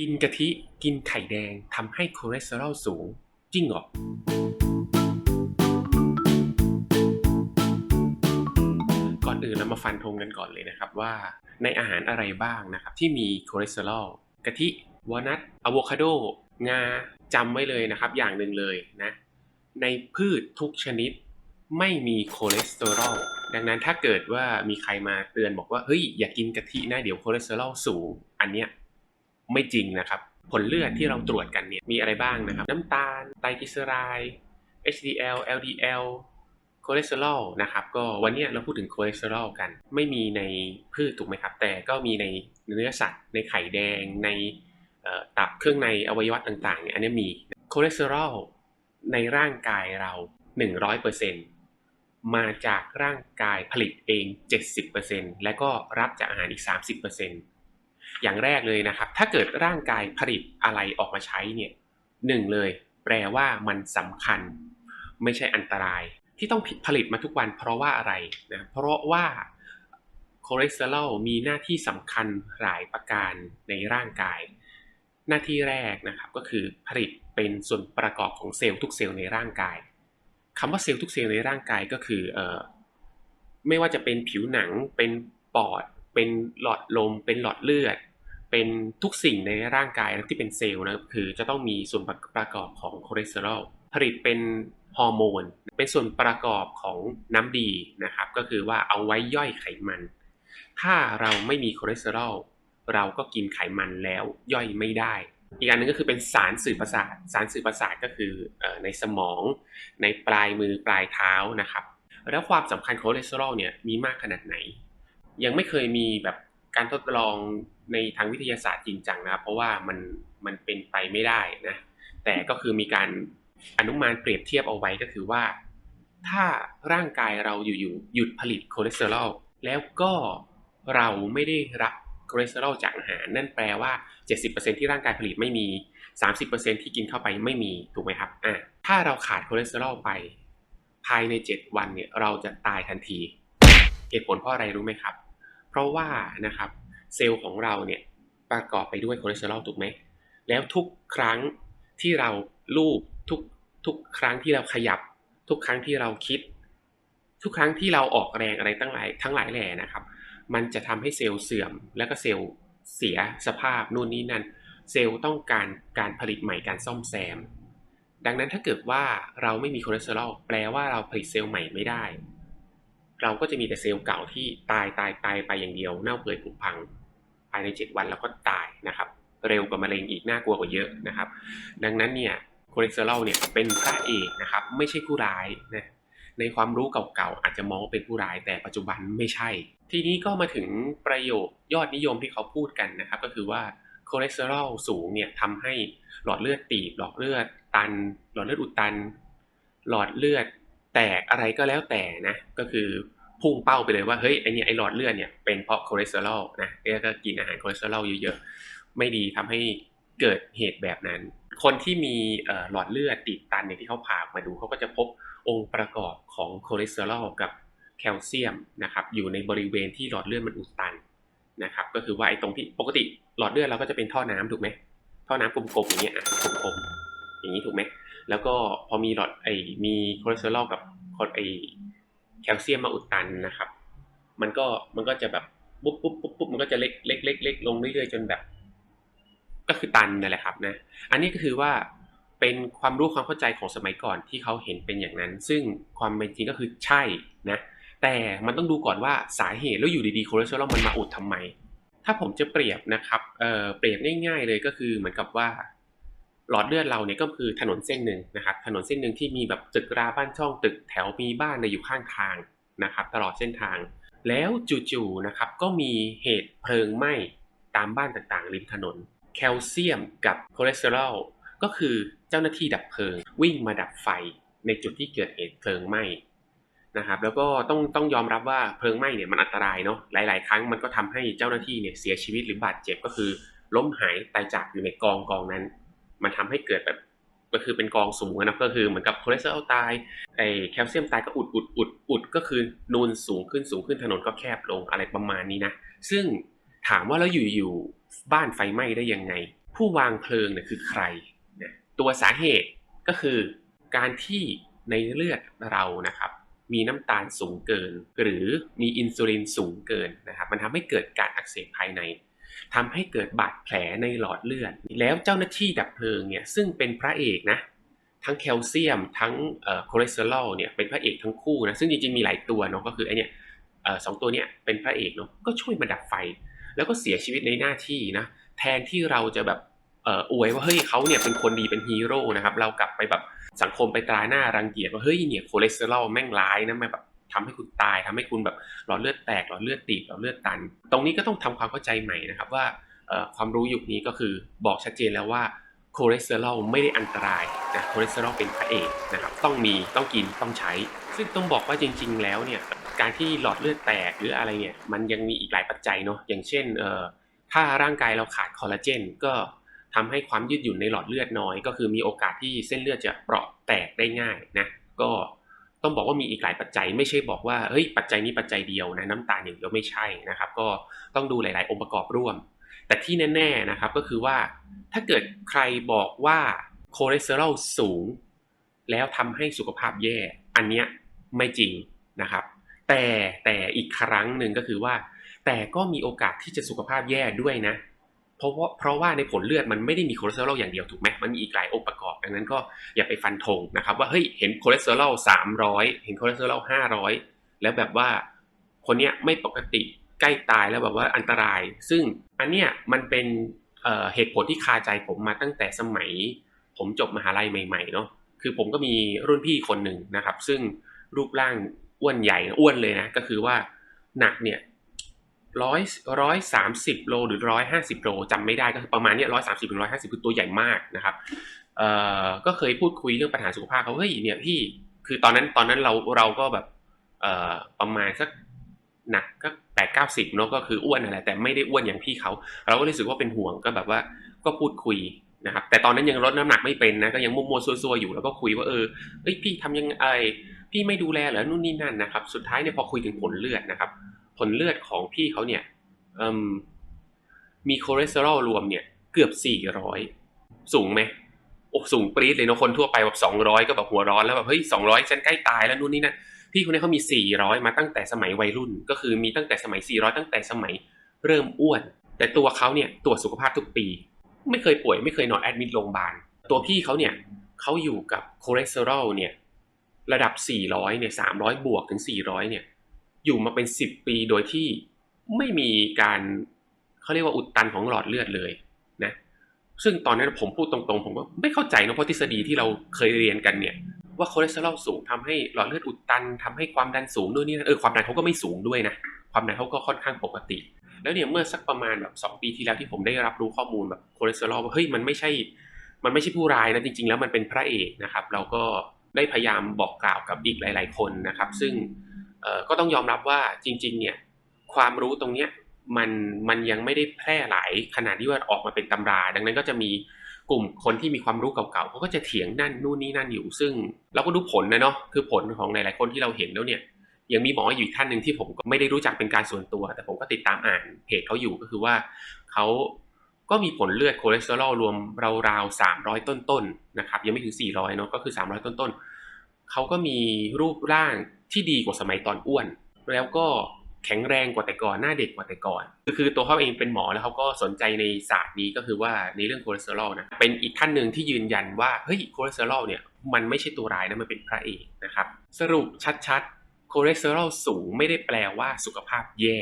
กินกะทิกินไข่แดงทำให้คอเลสเตอรอลสูง จริงเหรอก่อนอื่นเรามาฟันธงกันก่อนเลยนะครับว่าในอาหารอะไรบ้างนะครับ ที่มีคอเลสเตอรอลกะทิวอลนัทอะโวคาโด งาจำไว้เลยนะครับ อย่างหนึ่งเลยนะในพืชทุกชนิดไม่มีคอเลสเตอรอลดังนั้นถ้าเกิดว่ามีใครมาเตือนบอกว่าเฮ้ยอย่ากกินกะทินะเดี๋ยวคอเลสเตอรอลสูง อันเนี้ย ไม่จริงนะครับ ผลเลือดที่เราตรวจกันเนี่ยมีอะไรบ้างนะครับ น้ำตาล ไตรกลีเซอไรด์ HDL LDL คอเลสเตอรอลนะครับก็วันนี้เราพูดถึงคอเลสเตอรอลกัน ไม่มีในพืชถูกไหมครับ แต่ก็มีในเนื้อสัตว์ ในไข่แดง ในตับเครื่องในอวัยวะต่างๆเนี่ยอันนี้มีคอเลสเตอรอลในร่างกายเรา 100%มาจากร่างกายผลิตเอง 70%และก็รับจากอาหารอีก 30% อย่างแรกเลยนะครับ ถ้าเกิดร่างกายผลิตอะไรออกมาใช้เนี่ยหนึ่งเลย แปลว่ามันสำคัญ ไม่ใช่อันตราย ที่ต้องผลิตมาทุกวันเพราะว่าอะไรนะเพราะว่าคอเลสเตอรอลมีหน้าที่สำคัญหลายประการในร่างกาย หน้าที่แรกนะครับก็คือผลิตเป็นส่วนประกอบของเซลล์ทุกเซลล์ในร่างกายคำว่าเซลล์ทุกเซลล์ในร่างกายก็คือเอ่อไม่ว่าจะเป็นผิวหนังเป็นปอด เป็นหลอดลม เป็นหลอดเลือด เป็นทุกสิ่งในร่างกายที่เป็นเซลล์นะคือจะต้องมีส่วนประกอบของคอเลสเตอรอลผลิตเป็นฮอร์โมน เป็นส่วนประกอบของน้ำดีนะครับ ก็คือว่าเอาไว้ย่อยไขมัน ถ้าเราไม่มีคอเลสเตอรอลเราก็กินไขมันแล้วย่อยไม่ได้ อีกอันหนึงก็คือเป็นสารสื่อประสาท สารสื่อประสาทก็คือในสมองในปลายมือปลายเท้านะครับ แล้วความสำคัญคอเลสเตอรอลเนี่ยมีมากขนาดไหน ยังไม่เคยมีแบบการทดลอง ในทางวิทยาศาสตร์จริงจังนะครับ เพราะว่ามันมันเป็นไปไม่ได้นะแต่ก็คือมีการอนุมานเปรียบเทียบเอาไว้ก็คือว่า ถ้าร่างกายเราอยู่ๆหยุดผลิตคอเลสเตอรอลแล้วก็เราไม่ได้รับคอเลสเตอรอลจากอาหาร นั่นแปลว่า 70%ที่ร่างกายผลิตไม่มี 30%ที่กินเข้าไปไม่มีถูกไหมครับอะถ้าเราขาดคอเลสเตอรอลไป ภายใน 7 วันเนี่ยเราจะตายทันที เหตุผลเพราะอะไรรู้ไหมครับ เพราะว่านะครับ เซลล์ของเราเนี่ยประกอบไปด้วยคอเลสเตอรอลถูกไหม แล้วทุกครั้งที่เราลูบทุกทุกครั้งที่เราขยับ ทุกครั้งที่เราคิด ทุกครั้งที่เราออกแรงอะไรตั้งหลายทั้งหลายแหล่นะครับ มันจะทำให้เซลล์เสื่อม แล้วก็เซลล์เสียสภาพนู่นนี่นั่น เซลล์ต้องการการผลิตใหม่การซ่อมแซม ดังนั้นถ้าเกิดว่าเราไม่มีคอเลสเตอรอลแปลว่าเราผลิตเซลล์ใหม่ไม่ได้ เราก็จะมีแต่เซลล์เก่าที่ตายตายตายไปอย่างเดียวเน่าเปื่อยผุพังายใน 7 วันแล้วก็ตายนะครับเร็วกว่ามะเร็งอีกน่ากลัวกว่าเยอะนะครับ ดังนั้นเนี่ยคอเลสเตอรอลเนี่ยเป็นพระเอกนะครับไม่ใช่ผู้ร้ายนะในความรู้เก่าๆอาจจะมองว่าเป็นผู้ร้ายแต่ปัจจุบันไม่ใช่ ทีนี้ก็มาถึงประโยคยอดนิยมที่เขาพูดกันนะครับ ก็คือว่าคอเลสเตอรอลสูงเนี่ยทำให้หลอดเลือดตีบหลอดเลือดตัน หลอดเลือดอุดตัน หลอดเลือดแตกอะไรก็แล้วแต่นะก็คือ พุ่งเป้าไปเลยว่าเฮ้ยไอเนี่ยไอหลอดเลือดเนี่ยเป็นเพราะคอเลสเตอรอลนะแล้วก็กินอาหารคอเลสเตอรอลเยอะๆ ไม่ดีทำให้เกิดเหตุแบบนั้น คนที่มีหลอดเลือดตีบตันเนี่ยที่เขาผ่ามาดูเขาก็จะพบองค์ประกอบของคอเลสเตอรอลกับแคลเซียมนะครับอยู่ในบริเวณที่หลอดเลือดมันอุดตันนะครับก็คือว่าไอ้ตรงที่ปกติหลอดเลือดเราก็จะเป็นท่อน้ำถูกไหมท่อน้ำกลมๆอย่างเงี้ยอะกลมๆอย่างนี้ถูกไหมแล้วก็พอมีหลอดไอ้มีคอเลสเตอรอลกับไอ้ แคลเซียมมาอุดตันนะครับ มันก็มันก็จะแบบปุ๊บปุ๊บปุ๊บปุ๊บมันก็จะเล็กเล็กเล็กเล็กลงเรื่อยๆจนแบบ ก็คือตันนั่นแหละครับนะ อันนี้ก็คือว่าเป็นความรู้ความเข้าใจของสมัยก่อนที่เขาเห็นเป็นอย่างนั้น ซึ่งความเป็นจริงก็คือใช่นะ แต่มันต้องดูก่อนว่าสาเหตุแล้วอยู่ดีๆคอเลสเตอรอลมันมาอุดทำไม ถ้าผมจะเปรียบนะครับเอ่อเปรียบง่าย ๆ เลยก็คือเหมือนกับว่า หลอดเลือดเราเนี่ยก็คือถนนเส้นหนึ่งนะครับถนนเส้นหนึ่งที่มีแบบตึกราบ้านช่องตึกแถวมีบ้านในอยู่ข้างทางนะครับตลอดเส้นทาง แล้วจู่ๆนะครับก็มีเหตุเพลิงไหม้ตามบ้านต่างๆริมถนน แคลเซียมกับคอเลสเตอรอลก็คือเจ้าหน้าที่ดับเพลิง วิ่งมาดับไฟในจุดที่เกิดเหตุเพลิงไหม้นะครับแล้วก็ต้องต้องยอมรับว่าเพลิงไหม้เนี่ยมันอันตรายเนาะหลาย ๆ ครั้งมันก็ทำให้เจ้าหน้าที่เนี่ยเสียชีวิตหรือบาดเจ็บก็คือล้มหายตายจากอยู่ในกองกองนั้น มันทำให้เกิดแบบก็คือเป็นกองสูงนะก็คือเหมือนกับคอเลสเตอรอลตายไอแคลเซียมตายก็อุดอุดอุดอุดก็คือนูนสูงขึ้นสูงขึ้นถนนก็แคบลงอะไรประมาณนี้นะ ซึ่งถามว่าแล้วอยู่ๆบ้านไฟไหม้ได้ยังไง ผู้วางเพลิงเนี่ยคือใครนะตัวสาเหตุก็คือการที่ในเลือดเรานะครับ มีน้ำตาลสูงเกิน หรือมีอินซูลินสูงเกินนะครับ มันทำให้เกิดการอักเสบภายใน ทำให้เกิดบาดแผลในหลอดเลือด แล้วเจ้าหน้าที่ดับเพลิงเนี่ยซึ่งเป็นพระเอกนะทั้งแคลเซียม ทั้งคอเลสเตอรอลเนี่ยเป็นพระเอกทั้งคู่นะซึ่งจริงๆมีหลายตัวเนาะก็คือไอเนี่ยเอ่อสองตัวเนี้ยเป็นพระเอกเนาะก็ช่วยมาดับไฟ แล้วก็เสียชีวิตในหน้าที่นะแทนที่เราจะแบบเอ่ออวยว่าเฮ้ยเขาเนี่ยเป็นคนดีเป็นฮีโร่นะครับเรากลับไปแบบสังคมไปตราหน้ารังเกียจว่าเฮ้ยเนี่ยคอเลสเตอรอลแม่งร้ายนะมันแบบ ทำให้คุณตายทำให้คุณแบบหลอดเลือดแตกหลอดเลือดตีบหลอดเลือดตัน ตรงนี้ก็ต้องทำความเข้าใจใหม่นะครับว่าความรู้ยุคนี้ก็คือบอกชัดเจนแล้วว่าคอเลสเตอรอลไม่ได้อันตรายนะคอเลสเตอรอลเป็นพระเอกนะครับต้องมีต้องกินต้องใช้ ซึ่งต้องบอกว่าจริง ๆ แล้วเนี่ยการที่หลอดเลือดแตกหรืออะไรเนี่ยมันยังมีอีกหลายปัจจัยเนาะอย่างเช่นถ้าร่างกายเราขาดคอลลาเจนก็ทำให้ความยืดหยุ่นในหลอดเลือดน้อย ก็คือมีโอกาสที่เส้นเลือดจะเปราะแตกได้ง่ายนะก็ ต้องบอกว่ามีอีกหลายปัจจัย ไม่ใช่บอกว่าเฮ้ยปัจจัยนี้ปัจจัยเดียวนะน้ำตาลอย่างเดียวไม่ใช่นะครับ ก็ต้องดูหลาย ๆ องค์ประกอบร่วม แต่ที่แน่ ๆนะครับก็คือว่าถ้าเกิดใครบอกว่าคอเลสเตอรอลสูง แล้วทำให้สุขภาพแย่ อันเนี้ยไม่จริงนะครับ แต่แต่อีกครั้งหนึ่งก็คือว่า แต่ก็มีโอกาสที่จะสุขภาพแย่ด้วยนะ เพราะว่าเพราะว่าในผลเลือดมันไม่ได้มีคอเลสเตอรอลอย่างเดียวถูกไหมมันมีอีกหลายองค์ประกอบดังนั้นก็อย่าไปฟันธงนะครับว่าเฮ้ยเห็นคอเลสเตอรอลสามร้อยเห็นคอเลสเตอรอลห้าร้อยแล้วแบบว่าคนเนี้ยไม่ปกติใกล้ตายแล้วแบบว่าอันตราย ซึ่งอันเนี้ยมันเป็นเเหตุผลที่คาใจผมมาตั้งแต่สมัย ผมจบมหาลัยใหม่ๆเนาะคือผมก็มีรุ่นพี่คนหนึ่งนะครับ ซึ่งรูปร่างอ้วนใหญ่อ้วนเลยนะก็คือว่าหนักเนี่ย ร้อยร้อยสามสิบโลหรือร้อยห้าสิบโลจำไม่ได้ก็คือประมาณนี้ร้อยสามสิบถึงร้อยห้าสิบคือตัวใหญ่มากนะครับเอ่อก็เคยพูดคุยเรื่องปัญหาสุขภาพเขาเฮ้ยเนี่ยพี่คือตอนนั้นตอนนั้นเราเราก็แบบเอ่อประมาณสักหนักก็แปดเก้าสิบเนาะก็คืออ้วนอะไรแต่ไม่ได้อ้วนอย่างพี่เขาเราก็รู้สึกว่าเป็นห่วงก็แบบว่าก็พูดคุยนะครับแต่ตอนนั้นยังลดน้ำหนักไม่เป็นนะก็ยังมั่วๆซัวๆอยู่แล้วก็คุยว่าเออเอ้ยพี่ทำยังไงพี่ไม่ดูแลเหรอนู่นนี่นั่นนะครับ สุดท้ายเนี่ยพอคุยถึงผลเลือดนะครับ ผลเลือดของพี่เขาเนี่ยมีคอเลสเตอรอลรวมเนี่ยเกือบ 400 สูงไหมโอ้สูงปรี๊ดเลยเนาะคนทั่วไปแบบ200 ก็แบบหัวร้อนแล้วแบบเฮ้ย200 ฉันใกล้ตายแล้วนู่นนี่นั่นพี่คนนี้เขามี 400 มาตั้งแต่สมัยวัยรุ่น ก็คือมีตั้งแต่สมัย 400 ตั้งแต่สมัยเริ่มอ้วน แต่ตัวเขาเนี่ยตรวจสุขภาพทุกปี ไม่เคยป่วยไม่เคยนอนแอดมิดโรงพยาบาลตัวพี่เขาเนี่ยเขาอยู่กับคอเลสเตอรอลเนี่ยระดับ 400 เนี่ย 300 บวกถึง 400 เนี่ย อยู่มาเป็น10ปีโดยที่ไม่มีการเขาเรียกว่าอุดตันของหลอดเลือดเลยนะซึ่งตอนนั้นผมพูดตรงๆ ผมก็ไม่เข้าใจนะเพราะทฤษฎีที่เราเคยเรียนกันเนี่ย ว่าคอเลสเตอรอลสูงทำให้หลอดเลือดอุดตันทำให้ความดันสูงด้วยนี่เออความดันเขาก็ไม่สูงด้วยนะความดันเขาก็ค่อนข้างปกติ แล้วเนี่ยเมื่อสักประมาณแบบสปีที่แล้วที่ผมได้รับรู้ข้อมูลแบบคอเลสเตอรอลว่าเฮ้ยมันไม่ใช่ มันไม่ใช่ผู้ร้ายนะจริง ๆ แล้วมันเป็นพระเอกนะครับ เราก็ได้พยายามบอกกล่าวกับอีกหลาย ๆ คนนะครับ ซึ่ง ก็ต้องยอมรับว่าจริงๆเนี่ยความรู้ตรงเนี้ยมันมันยังไม่ได้แพร่หลายขนาดที่ว่าออกมาเป็นตำรา ดังนั้นก็จะมีกลุ่มคนที่มีความรู้เก่าๆเขาก็จะเถียงนั่นนู่นนี่นั่นอยู่ ซึ่งเราก็ดูผลนะเนาะคือผลของหลายๆคนที่เราเห็นแล้วเนี่ยยังมีหมออยู่อีกท่านหนึ่งที่ผมก็ไม่ได้รู้จักเป็นการส่วนตัว แต่ผมก็ติดตามอ่านเพจเขาอยู่ก็คือว่าเขาก็มีผลเลือดคอเลสเตอรอลรวมราวๆสามร้อยต้นๆนะครับยังไม่ถึงสี่ร้อยเนาะก็คือสามร้อยต้นๆเขาก็มีรูปร่าง ที่ดีกว่าสมัยตอนอ้วน แล้วก็แข็งแรงกว่าแต่ก่อนหน้าเด็กกว่าแต่ก่อนคือคือตัวเขาเองเป็นหมอแล้วเขาก็สนใจในศาสตร์นี้ก็คือว่าในเรื่องคอเลสเตอรอลนะเป็นอีกท่านหนึ่งที่ยืนยันว่าเฮ้ยคอเลสเตอรอลเนี่ยมันไม่ใช่ตัวร้ายนะมันเป็นพระเอกนะครับสรุปชัดๆคอเลสเตอรอลสูงไม่ได้แปลว่าสุขภาพแย่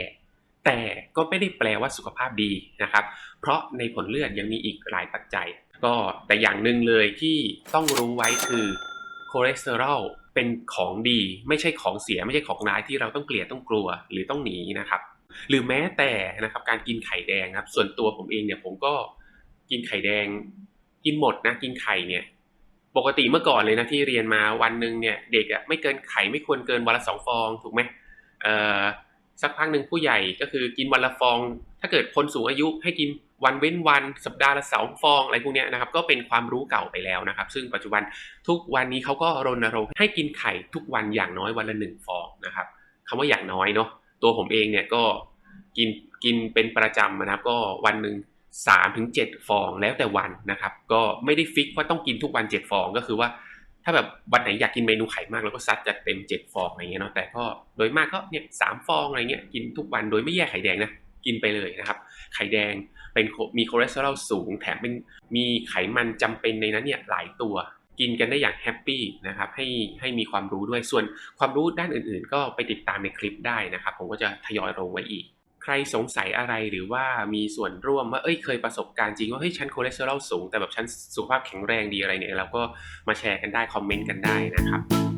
แต่ก็ไม่ได้แปลว่าสุขภาพดีนะครับ เพราะในผลเลือดยังมีอีกหลายปัจจัย ก็แต่อย่างหนึ่งเลยที่ต้องรู้ไว้คือคอเลสเตอรอล เป็นของดีไม่ใช่ของเสียไม่ใช่ของร้ายที่เราต้องเกลียดต้องกลัวหรือต้องหนีนะครับ หรือแม้แต่นะครับการกินไข่แดงครับ ส่วนตัวผมเองเนี่ยผมก็กินไข่แดง กินหมดนะกินไข่เนี่ย ปกติเมื่อก่อนเลยนะที่เรียนมาวันหนึ่งเนี่ยเด็กอะไม่เกินไข่ไม่ควรเกินวันละสองฟองถูกไหมเอ่อสักพักหนึ่งผู้ใหญ่ก็คือกินวันละฟอง ถ้าเกิดคนสูงอายุให้กิน วันเว้นวันสัปดาห์ละสองฟองอะไรพวกนี้นะครับก็เป็นความรู้เก่าไปแล้วนะครับ ซึ่งปัจจุบันทุกวันนี้เขาก็รณรงค์ให้กินไข่ทุกวันอย่างน้อยวันละหนึ่งฟองนะครับคำว่าอย่างน้อยเนาะตัวผมเองเนี่ยก็กินกินเป็นประจำนะครับ ก็วันหนึ่ง3ถึง7ฟองแล้วแต่วันนะครับ ก็ไม่ได้ฟิกว่าต้องกินทุกวัน7ฟองก็คือว่า ถ้าแบบวันไหนอยากกินเมนูไข่มากเราก็ซัดจัดเต็ม7ฟองอะไรเงี้ยเนาะแต่ก็โดยมากก็เนี่ยสามฟองอะไรเงี้ยกินทุกวันโดยไม่แยกไข่แดงนะ กินไปเลยนะครับ ไข่แดงเป็นมีคอเลสเตอรอลสูง แถมเป็นมีไขมันจำเป็นในนั้นเนี่ยหลายตัว กินกันได้อย่างแฮปปี้นะครับให้ให้มีความรู้ด้วยส่วนความรู้ด้านอื่นๆ ก็ไปติดตามในคลิปได้นะครับ ผมก็จะทยอยลงไว้อีก ใครสงสัยอะไรหรือว่ามีส่วนร่วมว่าเอ้ยเคยประสบการณ์จริงว่าเฮ้ยฉันคอเลสเตอรอลสูงแต่แบบฉันสุขภาพแข็งแรงดีอะไรเนี่ยเราก็มาแชร์กันได้คอมเมนต์กันได้นะครับ